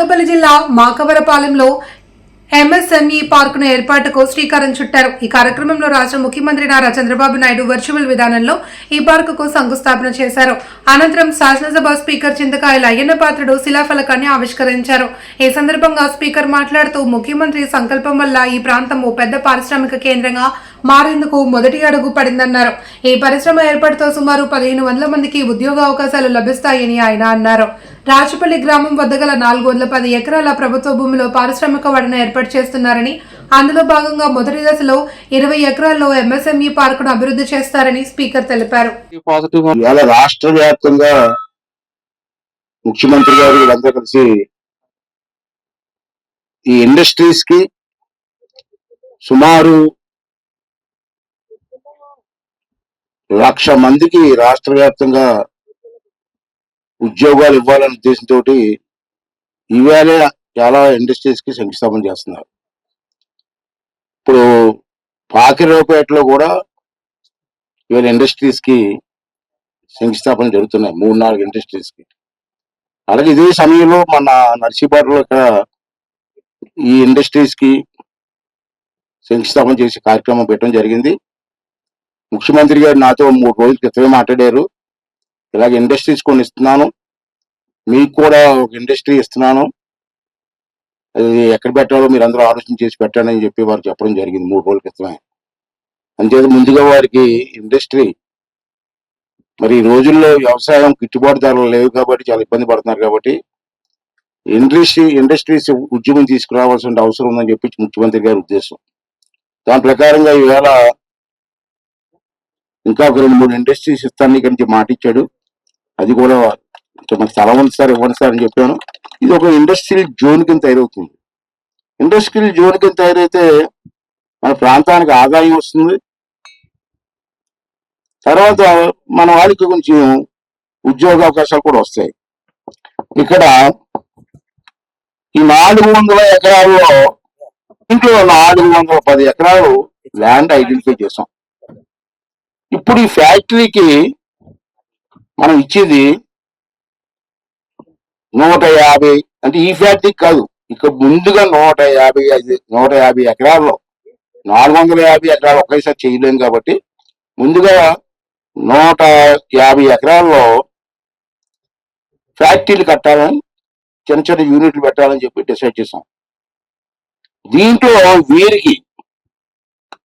అనకాపల్లి జిల్లా మాకవరపాలెంలో ఎంఎస్ఎంఈ పార్కును ఏర్పాటుకు శ్రీకారం చుట్టారు. ఈ కార్యక్రమంలో రాష్ట్ర ముఖ్యమంత్రి నారా చంద్రబాబు నాయుడు వర్చువల్ విధానంలో ఈ పార్కుకు శంకుస్థాపన చేశారు. అనంతరం శాసనసభ స్పీకర్ చింతకాయల అయ్యన్న పాత్రుడు శిలాఫలకాన్ని ఆవిష్కరించారు. ఈ సందర్భంగా స్పీకర్ మాట్లాడుతూ ముఖ్యమంత్రి సంకల్పం వల్ల ఈ ప్రాంతం ఓ పెద్ద పారిశ్రామిక కేంద్రంగా మారేందుకు మొదటి అడుగు పడిందన్నారు. ఈ పరిశ్రమ ఏర్పాటుతో సుమారు పదిహేను వందల మందికి ఉద్యోగ అవకాశాలు లభిస్తాయని ఆయన అన్నారు. రాచపల్లి గ్రామం వద్ద గల నాలుగు వందల పది ఎకరాల ప్రభుత్వ భూమిలో పారిశ్రామిక వాడను ఏర్పాటు చేస్తున్నారని అందులో భాగంగా మొదటి దశలో ఇరవై ఎకరాల్లో ఎంఎస్ఎంఈ పార్కును అభివృద్ధి చేస్తారని స్పీకర్ తెలిపారు. రాష్ట్ర వ్యాప్తంగా ముఖ్యమంత్రి గారు వీళ్ళంతా కలిసి ఈ ఇండస్ట్రీస్కి సుమారు లక్ష మందికి రాష్ట్ర వ్యాప్తంగా ఉద్యోగాలు ఇవ్వాలనే ఉద్దేశంతో ఇవాళ చాలా ఇండస్ట్రీస్కి శంకుస్థాపన చేస్తున్నారు. ఇప్పుడు పాకిరావుపేటలో కూడా ఇవాళ ఇండస్ట్రీస్కి శంకుస్థాపన జరుగుతున్నాయి. మూడు నాలుగు ఇండస్ట్రీస్కి అలాగే ఇదే సమయంలో మన నర్సీపేటలో ఇక్కడ ఈ ఇండస్ట్రీస్కి శంకుస్థాపన చేసే కార్యక్రమం పెట్టడం జరిగింది. ముఖ్యమంత్రి గారు నాతో మూడు రోజుల క్రితమే మాట్లాడారు. ఇలాగ ఇండస్ట్రీస్ కొన్ని ఇస్తున్నాను. మీకు కూడా ఒక ఇండస్ట్రీ ఇస్తున్నాను. అది ఎక్కడ పెట్టాలో మీరు అందరూ ఆలోచన చేసి పెట్టండి అని చెప్పి వారు చెప్పడం జరిగింది మూడు రోజుల క్రితమే. అంతేత ముందుగా వారికి ఇండస్ట్రీ మరి ఈ రోజుల్లో వ్యవసాయం గిట్టుబాటు ధరలు లేవు కాబట్టి చాలా ఇబ్బంది పడుతున్నారు కాబట్టి ఇండస్ట్రీ ఇండస్ట్రీస్ ఉద్యమం తీసుకురావాల్సిన అవసరం ఉందని చెప్పి ముఖ్యమంత్రి గారి ఉద్దేశం. దాని ప్రకారంగా ఈవేళ ఇంకా ఒక రెండు మూడు ఇండస్ట్రీస్ ఇస్తాను ఇక్కడి నుంచి మాట ఇచ్చాడు. అది కూడా మాకు స్థలం ఉంది సార్ ఇవ్వండి సార్ అని చెప్పాను. ఇది ఒక ఇండస్ట్రియల్ జోన్ కింద తయారవుతుంది. ఇండస్ట్రియల్ జోన్ కింద తయారైతే మన ప్రాంతానికి ఆదాయం వస్తుంది. తర్వాత మన వాళ్ళకి కొంచెం ఉద్యోగ అవకాశాలు కూడా వస్తాయి. ఇక్కడ ఈ నాలుగు వందల ఎకరాల్లో ఇంట్లో నాలుగు వందల పది ఎకరాలు ల్యాండ్ ఐడెంటిఫై చేసాం. ఇప్పుడు ఈ ఫ్యాక్టరీకి మనం ఇచ్చేది నూట యాభై. అంటే ఈ ఫ్యాక్టరీ కాదు ఇక ముందుగా నూట యాభై ఐదు నూట యాభై ఎకరాల్లో నాలుగు వందల యాభై ఎకరాలు ఒకేసారి చేయలేము కాబట్టి ముందుగా నూట యాభై ఎకరాల్లో ఫ్యాక్టరీలు కట్టాలని చిన్న చిన్న యూనిట్లు పెట్టాలని చెప్పి డిసైడ్ చేసాం దీంట్లో వీరికి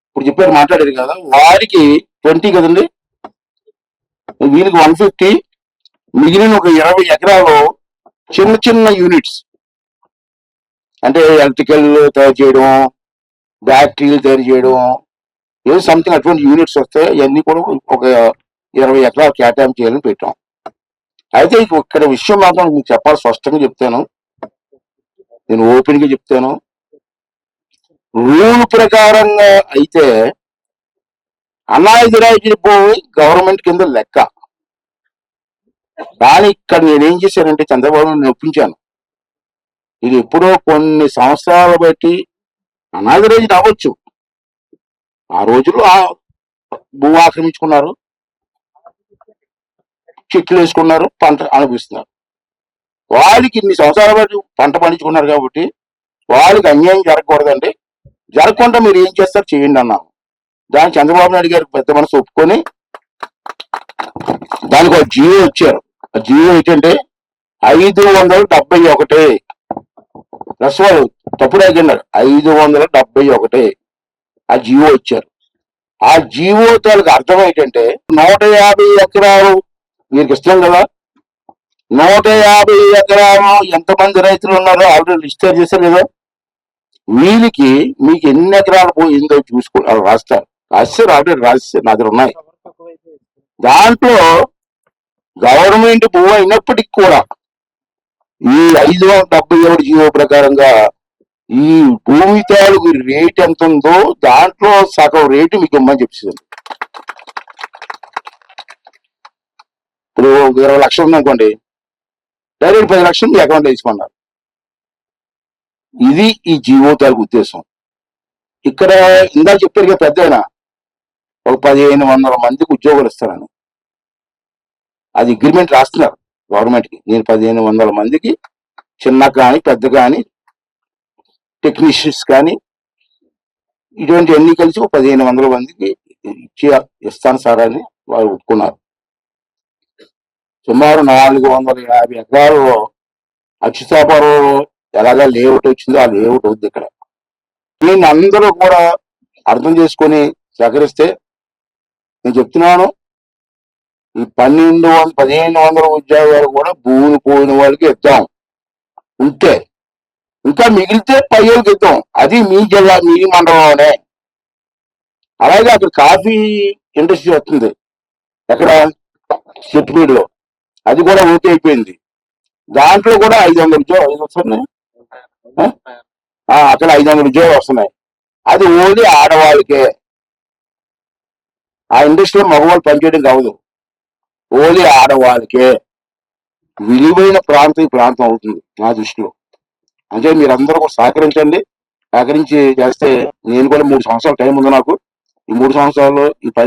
ఇప్పుడు చెప్పారు మాట్లాడారు కదా వారికి ట్వంటీ కదండి? దీనికి వన్ ఫిఫ్టీ మిగిలిన ఒక ఇరవై ఎకరాలు చిన్న చిన్న యూనిట్స్ అంటే ఎలక్ట్రికల్ తయారు చేయడం బ్యాటరీలు తయారు చేయడం ఏదో సంథింగ్ అటువంటి యూనిట్స్ వస్తాయి అవన్నీ కూడా ఒక ఇరవై ఎకరాలు కేటాయింపు చేయాలని పెట్టాం. అయితే ఇక్కడ విషయం మాత్రం మీకు చెప్పాలి స్పష్టంగా చెప్తాను. నేను ఓపెన్గా చెప్తాను. రూల్ ప్రకారంగా అయితే అనాథరైజ్డ్ భూమి గవర్నమెంట్ కింద లెక్క. దాని ఇక్కడ నేనేం చేశానంటే చంద్రబాబు నాయుడు ఒప్పించాను ఇది ఎప్పుడో కొన్ని సంవత్సరాలు బట్టి అనాథరైజ్డ్ అవ్వచ్చు. ఆ రోజుల్లో ఆ భూ ఆక్రమించుకున్నారు. చెట్లు వేసుకున్నారు పంట అనిపిస్తున్నారు వాళ్ళకి ఇన్ని సంవత్సరాల పాటు పంట పండించుకున్నారు కాబట్టి వాళ్ళకి అన్యాయం జరగకూడదండి. జరగకుండా మీరు ఏం చేస్తారు? చేయండి అన్నాను. దానికి చంద్రబాబు నాయుడు గారు పెద్ద మనసు ఒప్పుకొని దానికి ఒక జియో ఇచ్చారు. ఆ జియో ఏంటంటే ఐదు వందల డెబ్బై ఒకటి. ప్లస్ వాళ్ళు తప్పుడు అడిగినారు ఐదు వందల డెబ్బై ఒకటి. ఆ జియో ఇచ్చారు. ఆ జియో తాలకు అర్థం ఏంటంటే నూట యాభై ఎకరాలు మీకు ఇష్టం కదా? నూట యాభై ఎకరాలు ఎంతమంది రైతులు ఉన్నారో ఆల్రెడీ రిజిస్టర్ చేశారు కదా? వీళ్ళకి మీకు ఎన్ని ఎకరాలు పోయిందో చూసుకో వాళ్ళు రాస్తారు. రాస్తారు ఆల్రెడీ రాస్తారు నా దగ్గర ఉన్నాయి. దాంట్లో గవర్నమెంట్ భూ అయినప్పటికీ కూడా ఈ ఐదు వందల డెబ్బై ఏడు జీవో ప్రకారంగా ఈ భూమి తాలూకు రేట్ ఎంత ఉందో దాంట్లో సగం రేటు మీకు ఇమ్మని చెప్తుంది ఇప్పుడు ఇరవై లక్షలు ఉందనుకోండి డైరెక్ట్ పది లక్షలు మీ అకౌంట్ వేసుకున్నారు ఇది ఈ జీవో తాలూకు ఉద్దేశం. ఇక్కడ ఇందాక చెప్పారు కదా పెద్ద ఒక పదిహేను వందల మందికి ఉద్యోగాలు ఇస్తారని. అది అగ్రిమెంట్ రాస్తున్నారు గవర్నమెంట్కి నేను పదిహేను వందల మందికి చిన్న కానీ పెద్ద కానీ టెక్నీషియన్స్ కానీ ఇటువంటి అన్ని కలిసి ఒక పదిహేను వందల మందికి ఇచ్చి ఇస్తాను సార్ అని వారు ఒప్పుకున్నారు. సుమారు నాలుగు వందల యాభై ఎకరాలు అచ్యుతాపురం ఎలాగా లేఅవుట్ వచ్చిందో ఆ లేఅవుట్ అవుద్ది ఇక్కడ. దీన్ని అందరూ కూడా అర్థం చేసుకొని సహకరిస్తే నేను చెప్తున్నాను ఈ పన్నెండు వందల పదిహేను వందల ఉద్యోగాలు కూడా భూమి పోయిన వాళ్ళకి ఇద్దాం. ఉంటే ఇంకా మిగిలితే పయ్యోళ్ళకి ఇద్దాం. అది మీ జిల్లా మీ మండలంలోనే. అలాగే అక్కడ కాఫీ ఇండస్ట్రీ వస్తుంది. ఎక్కడ? సెట్మీడ్లో అది కూడా ఓకే అయిపోయింది. దాంట్లో కూడా ఐదు వందల ఉద్యోగాలు ఐదు వస్తున్నాయి? అక్కడ ఐదు వందల ఉద్యోగాలు వస్తున్నాయి. అది ఓన్లీ ఆడవాళ్ళకే. ఆ ఇండస్ట్రీలో మగవాళ్ళు పనిచేయడం కావదు ఓన్లీ ఆడవాళ్ళకే విలువైన ప్రాంతం ఈ ప్రాంతం అవుతుంది నా దృష్టిలో. అంటే మీరందరూ కూడా సహకరించండి. సహకరించి చేస్తే నేను కూడా మూడు సంవత్సరాల టైం ఉంది నాకు. ఈ మూడు సంవత్సరాల్లో ఈ